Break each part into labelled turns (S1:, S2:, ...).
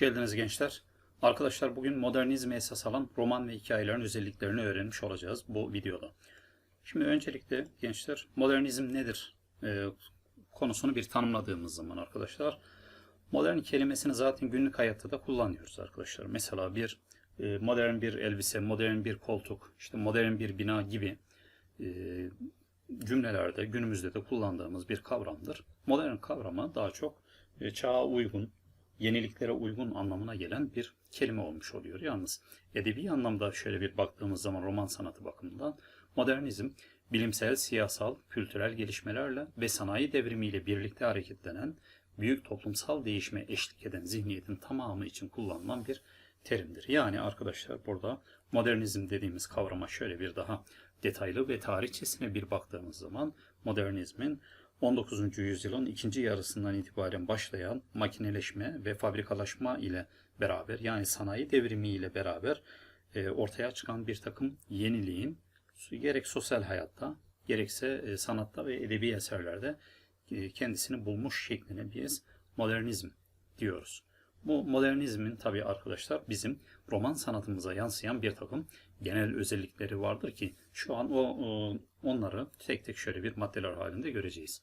S1: geldiniz gençler. Arkadaşlar bugün modernizme esas alan roman ve hikayelerin özelliklerini öğrenmiş olacağız bu videoda. Şimdi öncelikle gençler modernizm nedir e, konusunu bir tanımladığımız zaman arkadaşlar modern kelimesini zaten günlük hayatta da kullanıyoruz arkadaşlar. Mesela bir e, modern bir elbise, modern bir koltuk, işte modern bir bina gibi e, cümlelerde günümüzde de kullandığımız bir kavramdır. Modern kavramı daha çok e, çağa uygun, yeniliklere uygun anlamına gelen bir kelime olmuş oluyor. Yalnız edebi anlamda şöyle bir baktığımız zaman roman sanatı bakımından modernizm bilimsel, siyasal, kültürel gelişmelerle ve sanayi devrimiyle birlikte hareketlenen büyük toplumsal değişime eşlik eden zihniyetin tamamı için kullanılan bir terimdir. Yani arkadaşlar burada modernizm dediğimiz kavrama şöyle bir daha detaylı ve tarihçesine bir baktığımız zaman modernizmin 19. yüzyılın ikinci yarısından itibaren başlayan makineleşme ve fabrikalaşma ile beraber yani sanayi devrimi ile beraber e, ortaya çıkan bir takım yeniliğin gerek sosyal hayatta gerekse e, sanatta ve edebi eserlerde e, kendisini bulmuş şekline biz modernizm diyoruz. Bu modernizmin tabii arkadaşlar bizim roman sanatımıza yansıyan bir takım genel özellikleri vardır ki şu an o onları tek tek şöyle bir maddeler halinde göreceğiz.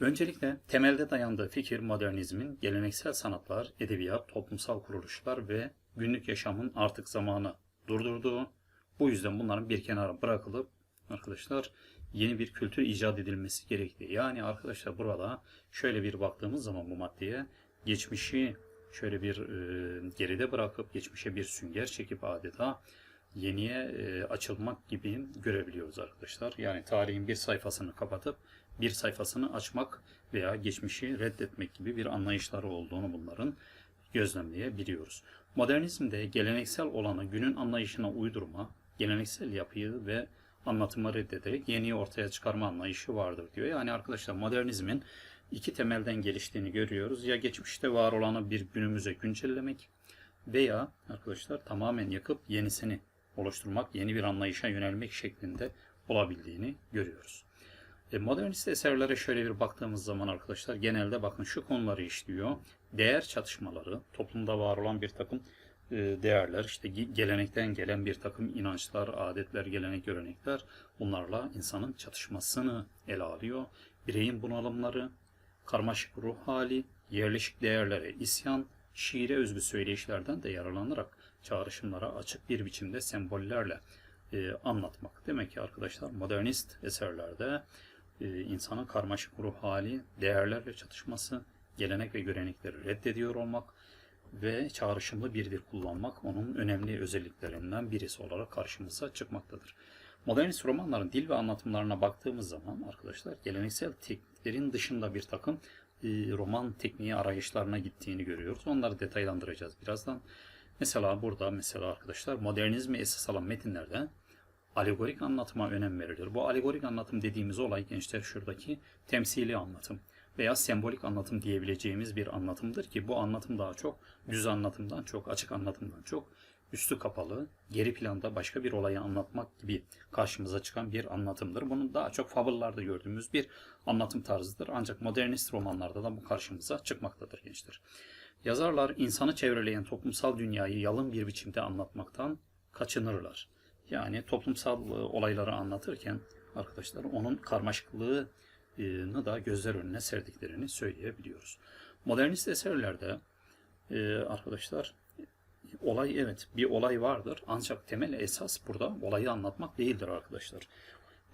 S1: Öncelikle temelde dayandığı fikir modernizmin geleneksel sanatlar, edebiyat, toplumsal kuruluşlar ve günlük yaşamın artık zamanı durdurduğu, bu yüzden bunların bir kenara bırakılıp arkadaşlar yeni bir kültür icat edilmesi gerektiği. Yani arkadaşlar burada şöyle bir baktığımız zaman bu maddeye geçmişi şöyle bir e, geride bırakıp geçmişe bir sünger çekip adeta yeniye e, açılmak gibi görebiliyoruz arkadaşlar. Yani tarihin bir sayfasını kapatıp bir sayfasını açmak veya geçmişi reddetmek gibi bir anlayışları olduğunu bunların gözlemleyebiliyoruz. Modernizmde geleneksel olanı günün anlayışına uydurma, geleneksel yapıyı ve anlatımı reddederek yeniyi ortaya çıkarma anlayışı vardır diyor. Yani arkadaşlar modernizmin iki temelden geliştiğini görüyoruz. Ya geçmişte var olanı bir günümüze güncellemek veya arkadaşlar tamamen yakıp yenisini oluşturmak, yeni bir anlayışa yönelmek şeklinde olabildiğini görüyoruz. E, modernist eserlere şöyle bir baktığımız zaman arkadaşlar genelde bakın şu konuları işliyor. Değer çatışmaları, toplumda var olan bir takım e, değerler, işte gelenekten gelen bir takım inançlar, adetler, gelenek, görenekler bunlarla insanın çatışmasını ele alıyor. Bireyin bunalımları, karmaşık ruh hali, yerleşik değerlere isyan, şiire özgü söyleyişlerden de yararlanarak çağrışımlara açık bir biçimde sembollerle e, anlatmak. Demek ki arkadaşlar modernist eserlerde e, insanın karmaşık ruh hali, değerlerle çatışması, gelenek ve görenekleri reddediyor olmak ve çağrışımlı bir dil kullanmak onun önemli özelliklerinden birisi olarak karşımıza çıkmaktadır. Modernist romanların dil ve anlatımlarına baktığımız zaman arkadaşlar geleneksel tekniklerin dışında bir takım e, roman tekniği arayışlarına gittiğini görüyoruz. Onları detaylandıracağız birazdan. Mesela burada mesela arkadaşlar modernizmi esas alan metinlerde alegorik anlatıma önem verilir. Bu alegorik anlatım dediğimiz olay gençler şuradaki temsili anlatım veya sembolik anlatım diyebileceğimiz bir anlatımdır ki bu anlatım daha çok düz anlatımdan çok açık anlatımdan çok üstü kapalı, geri planda başka bir olayı anlatmak gibi karşımıza çıkan bir anlatımdır. Bunun daha çok fabıllarda gördüğümüz bir anlatım tarzıdır. Ancak modernist romanlarda da bu karşımıza çıkmaktadır gençler. Yazarlar insanı çevreleyen toplumsal dünyayı yalın bir biçimde anlatmaktan kaçınırlar. Yani toplumsal e, olayları anlatırken arkadaşlar onun karmaşıklığını da gözler önüne serdiklerini söyleyebiliyoruz. Modernist eserlerde e, arkadaşlar olay evet bir olay vardır ancak temel esas burada olayı anlatmak değildir arkadaşlar.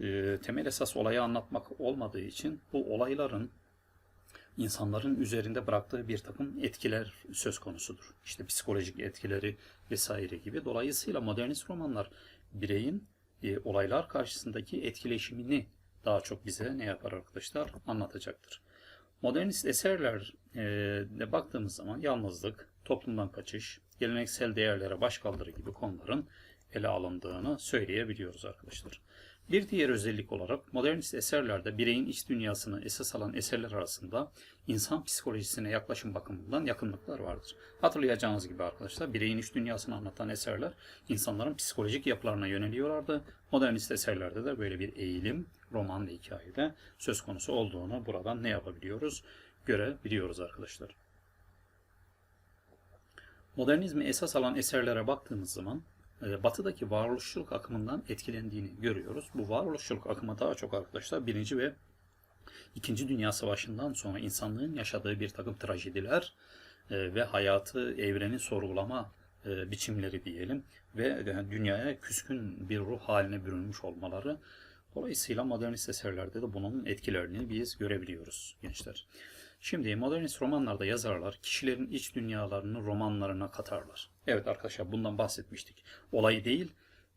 S1: E, temel esas olayı anlatmak olmadığı için bu olayların insanların üzerinde bıraktığı bir takım etkiler söz konusudur. İşte psikolojik etkileri vesaire gibi. Dolayısıyla modernist romanlar bireyin e, olaylar karşısındaki etkileşimini daha çok bize ne yapar arkadaşlar anlatacaktır. Modernist eserlerde baktığımız zaman yalnızlık, toplumdan kaçış, geleneksel değerlere başkaldırı gibi konuların ele alındığını söyleyebiliyoruz arkadaşlar. Bir diğer özellik olarak modernist eserlerde bireyin iç dünyasını esas alan eserler arasında insan psikolojisine yaklaşım bakımından yakınlıklar vardır. Hatırlayacağınız gibi arkadaşlar bireyin iç dünyasını anlatan eserler insanların psikolojik yapılarına yöneliyorlardı. Modernist eserlerde de böyle bir eğilim roman ve hikayede söz konusu olduğunu buradan ne yapabiliyoruz? Görebiliyoruz arkadaşlar. Modernizmi esas alan eserlere baktığımız zaman e, batıdaki varoluşçuluk akımından etkilendiğini görüyoruz. Bu varoluşçuluk akımı daha çok arkadaşlar birinci ve İkinci Dünya Savaşı'ndan sonra insanlığın yaşadığı bir takım trajediler e, ve hayatı, evreni sorgulama e, biçimleri diyelim ve dünyaya küskün bir ruh haline bürünmüş olmaları. Dolayısıyla modernist eserlerde de bunun etkilerini biz görebiliyoruz gençler. Şimdi modernist romanlarda yazarlar kişilerin iç dünyalarını romanlarına katarlar. Evet arkadaşlar bundan bahsetmiştik. Olayı değil,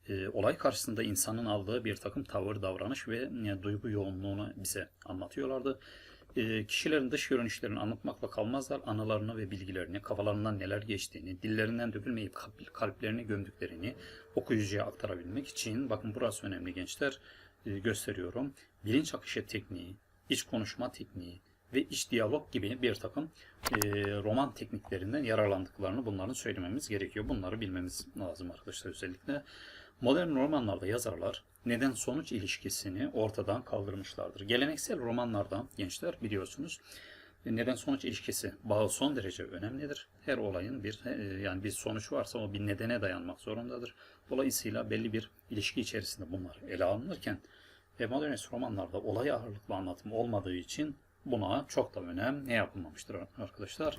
S1: e, olay karşısında insanın aldığı bir takım tavır, davranış ve e, duygu yoğunluğunu bize anlatıyorlardı. E, kişilerin dış görünüşlerini anlatmakla kalmazlar, anılarını ve bilgilerini, kafalarından neler geçtiğini, dillerinden dökülmeyip kalp- kalplerini gömdüklerini okuyucuya aktarabilmek için, bakın burası önemli gençler, e, gösteriyorum. Bilinç akışı tekniği, iç konuşma tekniği ve iç diyalog gibi bir takım e, roman tekniklerinden yararlandıklarını bunların söylememiz gerekiyor. Bunları bilmemiz lazım arkadaşlar özellikle. Modern romanlarda yazarlar neden sonuç ilişkisini ortadan kaldırmışlardır. Geleneksel romanlarda gençler biliyorsunuz neden sonuç ilişkisi bağı son derece önemlidir. Her olayın bir e, yani bir sonuç varsa o bir nedene dayanmak zorundadır. Dolayısıyla belli bir ilişki içerisinde bunlar ele alınırken ve modernist romanlarda olay ağırlıklı anlatım olmadığı için buna çok da önem ne yapılmamıştır arkadaşlar?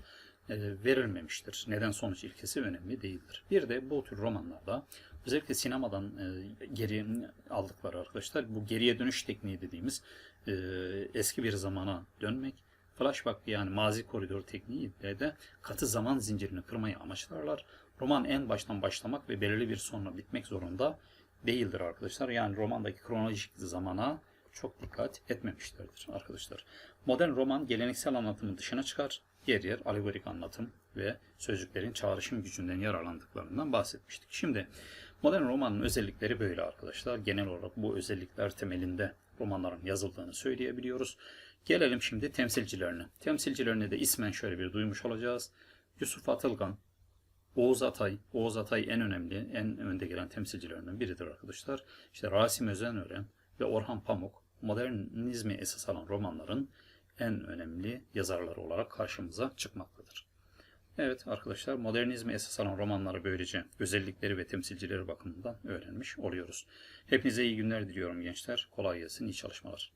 S1: E, verilmemiştir. Neden sonuç ilkesi önemli değildir. Bir de bu tür romanlarda özellikle sinemadan e, geri aldıkları arkadaşlar bu geriye dönüş tekniği dediğimiz e, eski bir zamana dönmek flashback yani mazi koridor tekniği de katı zaman zincirini kırmayı amaçlarlar. Roman en baştan başlamak ve belirli bir sonla bitmek zorunda değildir arkadaşlar. Yani romandaki kronolojik zamana çok dikkat etmemişlerdir arkadaşlar. Modern roman geleneksel anlatımın dışına çıkar. Yer yer alegorik anlatım ve sözcüklerin çağrışım gücünden yararlandıklarından bahsetmiştik. Şimdi modern romanın özellikleri böyle arkadaşlar. Genel olarak bu özellikler temelinde romanların yazıldığını söyleyebiliyoruz. Gelelim şimdi temsilcilerine. Temsilcilerini de ismen şöyle bir duymuş olacağız. Yusuf Atılgan, Oğuz Atay, Oğuz Atay en önemli, en önde gelen temsilcilerinden biridir arkadaşlar. İşte Rasim Özenören ve Orhan Pamuk modernizmi esas alan romanların en önemli yazarları olarak karşımıza çıkmaktadır. Evet arkadaşlar modernizmi esas alan romanları böylece özellikleri ve temsilcileri bakımından öğrenmiş oluyoruz. Hepinize iyi günler diliyorum gençler. Kolay gelsin, iyi çalışmalar.